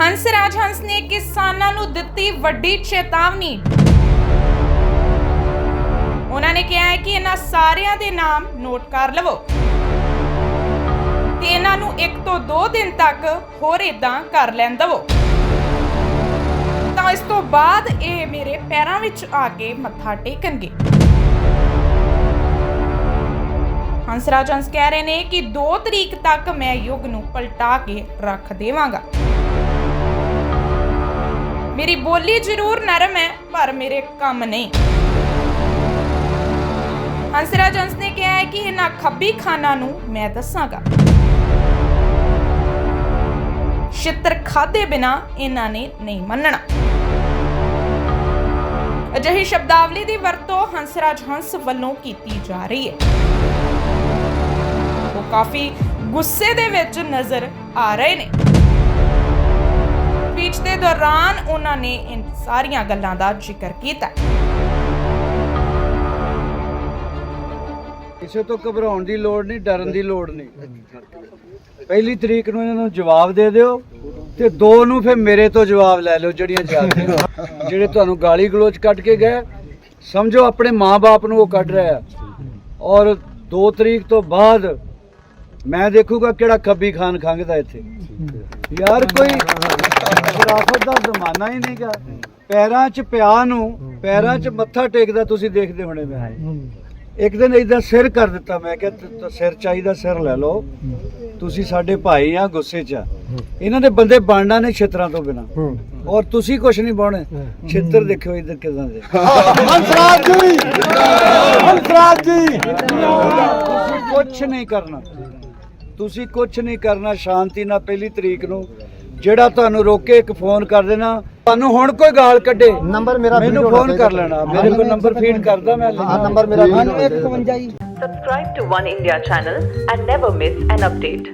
ਹੰਸਰਾਜ ਹੰਸ ਨੇ ਕਿਸਾਨਾਂ ਨੂੰ ਦਿੱਤੀ ਵੱਡੀ ਚੇਤਾਵਨੀ। ਉਹਨਾਂ ਨੇ ਕਿਹਾ ਹੈ ਕਿ ਇਹਨਾਂ ਸਾਰਿਆਂ ਦੇ ਨਾਮ ਨੋਟ ਕਰ ਲਵੋ। ਤੇ ਇਹਨਾਂ ਨੂੰ ਇੱਕ ਤੋਂ 2 ਦਿਨ ਤੱਕ ਹੋਰ ਇਦਾਂ ਕਰ ਲੈਣ ਦਵੋ। ਤਾਂ ਇਸ ਤੋਂ ਬਾਅਦ ਇਹ ਮੇਰੇ ਪੈਰਾਂ ਵਿੱਚ ਆ ਕੇ ਮੱਥਾ ਟੇਕਣਗੇ। ਹੰਸਰਾਜ ਹੰਸ ਕਹਿ ਰਹੇ ਨੇ ਕਿ 2 ਤਰੀਕ ਤੱਕ ਮੈਂ ਯੁੱਗ ਨੂੰ ਪਲਟਾ ਕੇ ਰੱਖ ਦੇਵਾਂਗਾ। ਮੇਰੀ ਬੋਲੀ ਜ਼ਰੂਰ ਨਰਮ ਹੈ, ਪਰ ਮੇਰੇ ਕੰਮ ਨਹੀਂ ਹੰਸਰਾਜ ਹੰਸ ਨੇ ਕਿਹਾ ਹੈ ਕਿ ਇਹਨਾਂ ਖੱਬੀ ਖਾਨਾ ਨੂੰ ਮੈਂ ਦੱਸਾਂਗਾ। ਛਿੱਤਰ ਖਾਦੇ ਬਿਨਾ ਇਹਨਾਂ ਨੇ ਨਹੀਂ ਮੰਨਣਾ। ਅਜਿਹੀ ਸ਼ਬਦਾਵਲੀ ਦੀ ਵਰਤੋਂ ਹੰਸਰਾਜ ਹੰਸ ਵੱਲੋਂ ਕੀਤੀ ਜਾ ਰਹੀ ਹੈ। ਉਹ ਕਾਫੀ ਗੁੱਸੇ ਦੇ ਵਿੱਚ ਨਜ਼ਰ ਆ ਰਹੇ ਨੇ। ਦੇ ਦੌਰਾਨ ਉਹਨਾਂ ਨੇ ਇਨ ਸਾਰੀਆਂ ਗੱਲਾਂ ਦਾ ਜ਼ਿਕਰ ਕੀਤਾ। ਕਿਸੇ ਤੋਂ ਘਬਰਾਉਣ ਦੀ ਲੋੜ ਨਹੀਂ, ਡਰਨ ਦੀ ਲੋੜ ਨਹੀਂ। ਪਹਿਲੀ ਤਰੀਕ ਨੂੰ ਇਹਨਾਂ ਨੂੰ ਜਵਾਬ ਦੇ ਦਿਓ ਤੇ ਦੋ ਨੂੰ ਫਿਰ ਮੇਰੇ ਤੋਂ ਜਵਾਬ ਲੈ ਲਿਓ ਜਿਹੜੀਆਂ ਚੱਲਦੀਆਂ ਜਿਹੜੇ ਤੁਹਾਨੂੰ ਗਾਲੀ ਗਲੋਚ ਕੱਢ ਕੇ ਗਏ, ਸਮਝੋ ਆਪਣੇ ਮਾਪੇ ਨੂੰ ਉਹ ਕੱਢ ਰਿਹਾ। ਔਰ 2 ਤਰੀਕ ਤੋਂ ਬਾਅਦ ਮੈਂ ਦੇਖੂਗਾ ਕਿਹੜਾ ਖੱਬੀ ਖਾਨ ਖੰਗਦਾ ਇੱਥੇ। ਯਾਰ ਕੋਈ ਖਰਾਫਤ ਦਾ ਜ਼ਮਾਨਾ ਹੀ ਨਹੀਂਗਾ ਪੈਰਾਂ 'ਚ ਪਿਆ ਨੂੰ, ਪੈਰਾਂ 'ਚ ਮੱਥਾ ਟੇਕਦਾ ਤੁਸੀਂ ਦੇਖਦੇ ਹੋਣੇ ਮੈਂ। ਇੱਕ ਦਿਨ ਇਦਾਂ ਸਿਰ ਕਰ ਦਿੱਤਾ, ਮੈਂ ਕਿਹਾ ਸਿਰ ਚਾਹੀਦਾ ਸਿਰ ਲੈ ਲਓ। ਤੁਸੀਂ ਸਾਡੇ ਭਾਈ ਆ ਗੁੱਸੇ 'ਚ। ਆ ਇਹਨਾਂ ਦੇ ਬੰਦੇ ਬਣਨਾ ਨੇ ਛਿੱਤਰਾਂ ਤੋਂ ਬਿਨਾ। ਔਰ ਤੁਸੀਂ ਕੁਝ ਨਹੀਂ ਬਾਉਣੇ ਛਿੱਤਰ ਦੇਖਿਓ ਇਧਰ ਕਿਦਾਂ ਦੇ। ਹੰਸਰਾਜ ਜੀ! ਹੰਸਰਾਜ ਜੀ! ਕੁਝ ਨਹੀਂ ਕਰਨਾ। ਤੁਸੀਂ ਕੁਝ ਨਹੀਂ ਕਰਨਾ, ਸ਼ਾਂਤੀ ਨਾਲ ਪਹਿਲੀ ਤਰੀਕ ਨੂੰ ਜਿਹੜਾ ਤੁਹਾਨੂੰ ਰੋਕੇ ਇੱਕ ਫੋਨ ਕਰ ਦੇਣਾ ਤੁਹਾਨੂੰ ਹੁਣ ਕੋਈ ਗਾਲ ਕੱਢੇ ਨੰਬਰ ਮੇਰਾ ਮੈਨੂੰ ਫੋਨ ਕਰ ਲੈਣਾ ਮੇਰੇ ਕੋਲ ਨੰਬਰ ਫੀਡ ਕਰਦਾ ਮੈਂ ਹਾਂ ਨੰਬਰ ਮੇਰਾ 51 Subscribe to One India channel and never miss an update.